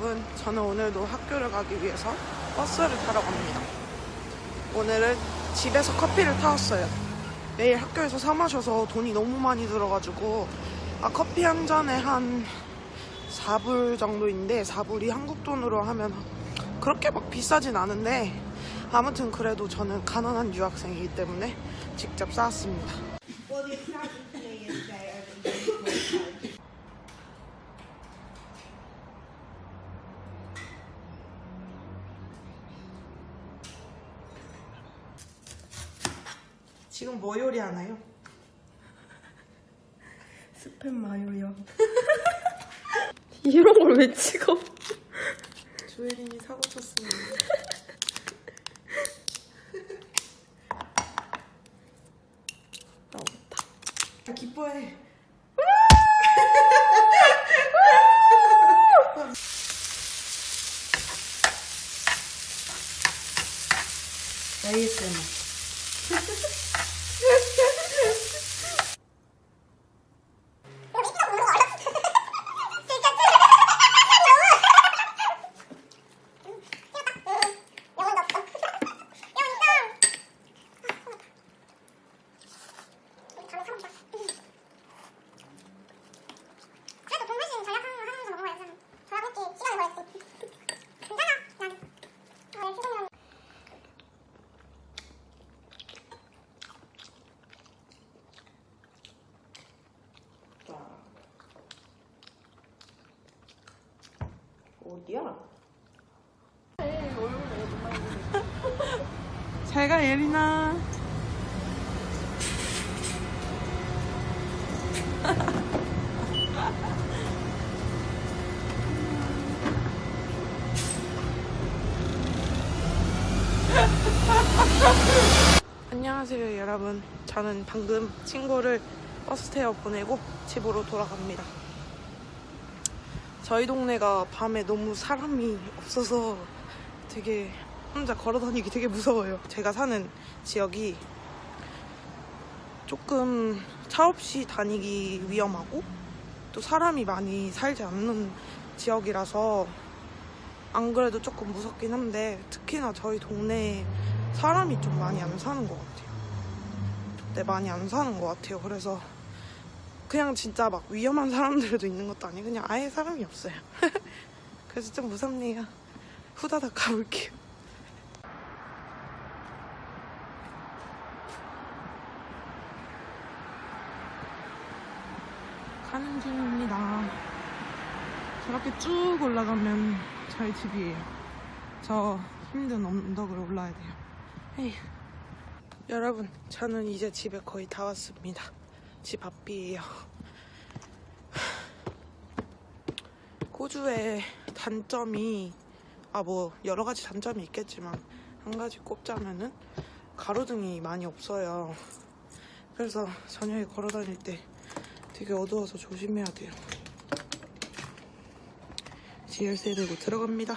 여러분, 저는 오늘도 학교를 가기 위해서 버스를 타러 갑니다. 오늘은 집에서 커피를 타왔어요. 매일 학교에서 사 마셔서 돈이 너무 많이 들어가지고 아 커피 한 잔에 한 4불 정도인데 4불이 한국 돈으로 하면 그렇게 막 비싸진 않은데 아무튼 그래도 저는 가난한 유학생이기 때문에 직접 싸왔습니다. 지금 뭐 요리하나요? 스팸 마요요. 이런 걸 왜 찍어? 조혜린이 사고 쳤습니다. 나오겠다. 아, 기뻐해. ASMR. 그래도 동물신 전략하는 거 하면서 먹어야 잖아 전략했지 시간이 걸렸지. 괜찮아. 난. 어, 수동이랑 어디야? 잘가 예린아. 안녕하세요 여러분. 저는 방금 친구를 버스 태워 보내고 집으로 돌아갑니다. 저희 동네가 밤에 너무 사람이 없어서 되게 혼자 걸어 다니기 되게 무서워요. 제가 사는 지역이 조금 차 없이 다니기 위험하고 또 사람이 많이 살지 않는 지역이라서 안 그래도 조금 무섭긴 한데 특히나 저희 동네에 사람이 좀 많이 안 사는 것 같아요. 네, 많이 안 사는 것 같아요. 그래서 그냥 진짜 막 위험한 사람들도 있는 것도 아니고 그냥 아예 사람이 없어요. 그래서 좀 무섭네요. 후다닥 가볼게요. 가는 중입니다. 저렇게 쭉 올라가면 저희 집이에요. 저 힘든 언덕을 올라야 돼요. 에휴. 여러분, 저는 이제 집에 거의 다 왔습니다. 집 앞이에요. 호주의 단점이 아 뭐 여러 가지 단점이 있겠지만 한 가지 꼽자면은 가로등이 많이 없어요. 그래서 저녁에 걸어 다닐 때 되게 어두워서 조심해야 돼요. 이제 열쇠 들고 들어갑니다.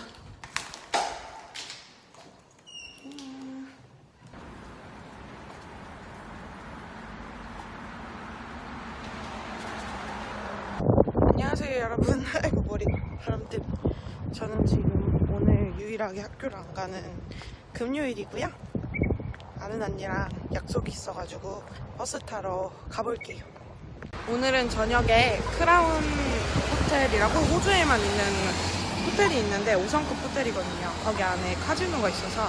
안녕하세요 여러분. 아이고 머리 바람뜸 저는 지금 오늘 유일하게 학교를 안 가는 금요일이고요. 아는 언니랑 약속이 있어가지고 버스 타러 가볼게요. 오늘은 저녁에 크라운 호텔이라고 호주에만 있는 호텔이 있는데 5성급 호텔이거든요. 거기 안에 카지노가 있어서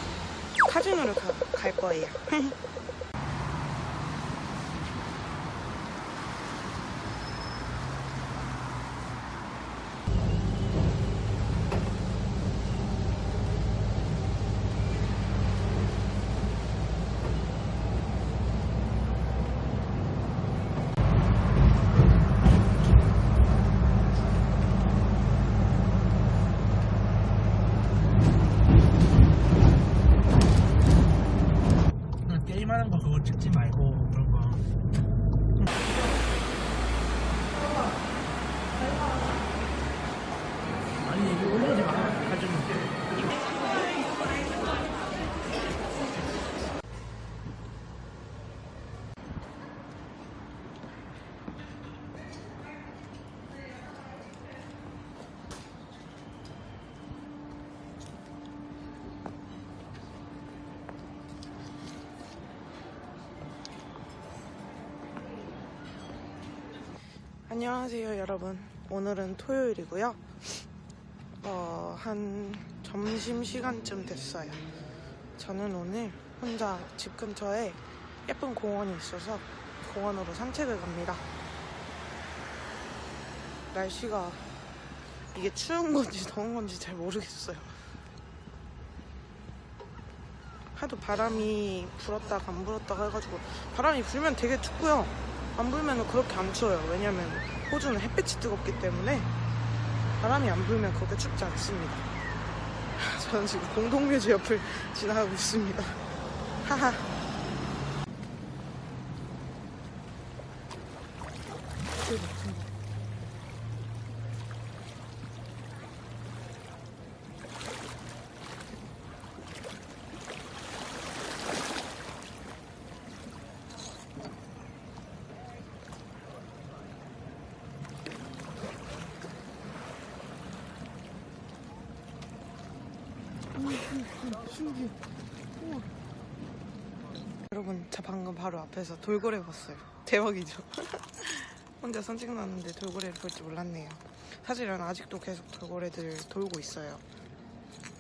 카지노를 가- 갈 거예요 게임하는 안녕하세요, 여러분. 오늘은 토요일이고요. 어, 한 점심 시간쯤 됐어요. 저는 오늘 혼자 집 근처에 예쁜 공원이 있어서 공원으로 산책을 갑니다. 날씨가 이게 추운 건지 더운 건지 잘 모르겠어요. 하도 바람이 불었다가 안 불었다가 해가지고 바람이 불면 되게 춥고요. 안 불면 그렇게 안 추워요. 왜냐면 호주는 햇빛이 뜨겁기 때문에 바람이 안 불면 그렇게 춥지 않습니다. 저는 지금 공동묘지 옆을 지나가고 있습니다. 하하. 대박, 대박. 우와. 여러분, 저 방금 바로 앞에서 돌고래 봤어요. 대박이죠? 혼자 산책 나왔는데 돌고래를 볼 줄 몰랐네요. 사실은 아직도 계속 돌고래들 돌고 있어요.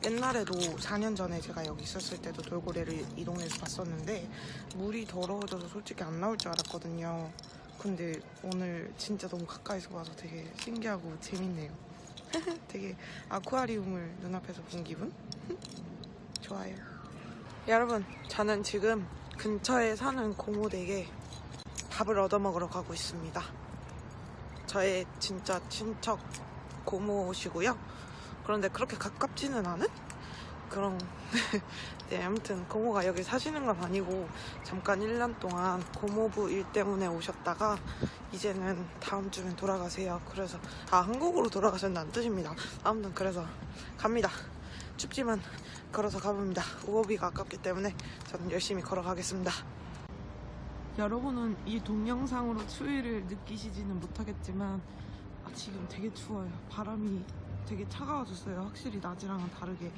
옛날에도 4년 전에 제가 여기 있었을 때도 돌고래를 이 동네에서 봤었는데 물이 더러워져서 솔직히 안 나올 줄 알았거든요. 근데 오늘 진짜 너무 가까이서 봐서 되게 신기하고 재밌네요. 되게 아쿠아리움을 눈앞에서 본 기분? 좋아요. 여러분, 저는 지금 근처에 사는 고모댁에 밥을 얻어먹으러 가고 있습니다. 저의 진짜 친척 고모시고요. 그런데 그렇게 가깝지는 않은 그런. 네, 아무튼 고모가 여기 사시는 건 아니고 잠깐 1년 동안 고모부 일 때문에 오셨다가 이제는 다음 주면 돌아가세요. 그래서 아 한국으로 돌아가셨다는 뜻입니다. 아무튼 그래서 갑니다. 춥지만 걸어서 가봅니다. 우버비가 아깝기 때문에 저는 열심히 걸어가겠습니다. 여러분은 이 동영상으로 추위를 느끼시지는 못하겠지만 아, 지금 되게 추워요. 바람이 되게 차가워졌어요. 확실히 낮이랑은 다르게.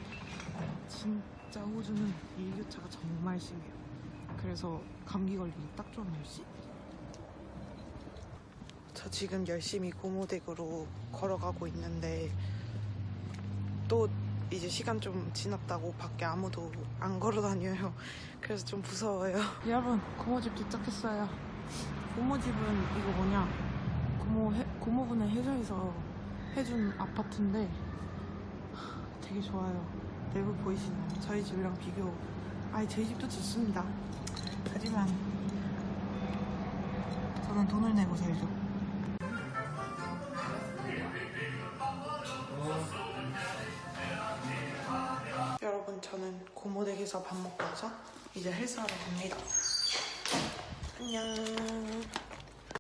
진짜 호주는 일교차가 정말 심해요. 그래서 감기 걸리기 딱 좋은 날씨? 저 지금 열심히 고모댁으로 걸어가고 있는데 또 이제 시간 좀 지났다고 밖에 아무도 안 걸어 다녀요. 그래서 좀 무서워요. 여러분, 고모집 도착했어요. 고모집은 이거 뭐냐? 고모 해, 고모분의 회사에서 해준 아파트인데 하, 되게 좋아요. 내부 보이시나요? 저희 집이랑 비교. 아니 저희 집도 좋습니다. 하지만 저는 돈을 내고 살죠. 고모댁에서 밥 먹고 와서 이제 헬스하러 갑니다. 안녕.